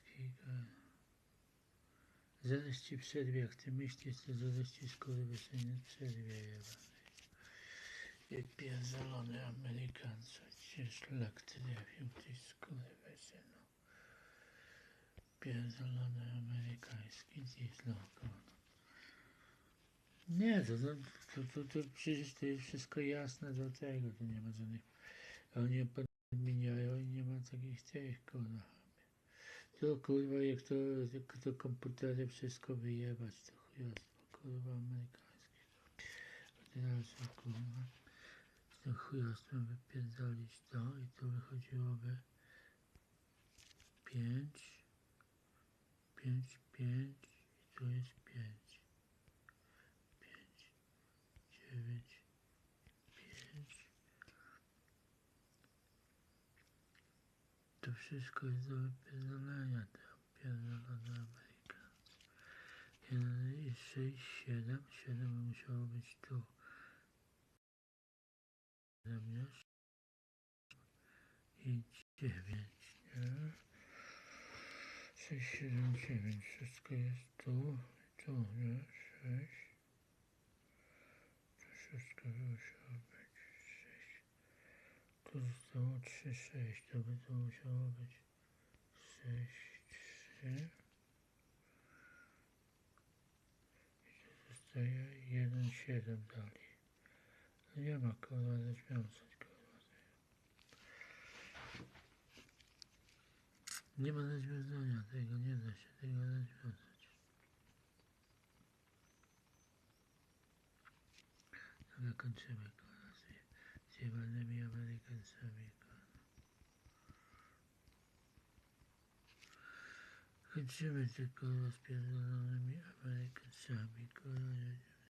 kurwa. Zaraz ci przerwie, jak ty myślisz, to zaraz ci skurwysynie przerwie jebany. Wypierdolony Amerykan, co cię szlak trafił, ty skurwysynu. Pierdolony amerykański dislokon. Nie, to, to, to, to przecież to jest wszystko jasne do tego, to nie ma żadnych... Oni podmieniają i nie ma takich tych, kurwa. To kurwa, jak to, jak to komputery wszystko wyjebać, to chujostwo, kurwa, amerykańskie. Co, kurwa, tym chujostwem wypierdolić to i to wychodziłoby 5, 5, 5 i tu jest 5. 5, 9, 5. To wszystko jest do wypierdolenia, te pierdolone Amerykancy. 1 i 6, 7, 7 musiało być tu. 7 jest. I 9, nie? 6, 7, 9, wszystko jest tu, tu, nie? 6. To wszystko musiało być 6. Tu zostało 3, 6, to by to musiało być 6, 3. I tu zostaje 1, 7 dalej. No nie ma kurwa rozwiązać kurwa. Nie ma rozwiązania tego, nie da się tego rozwiązać. Dobra, kończymy Economy American Semican. Consumer Cycle was American Semicolon.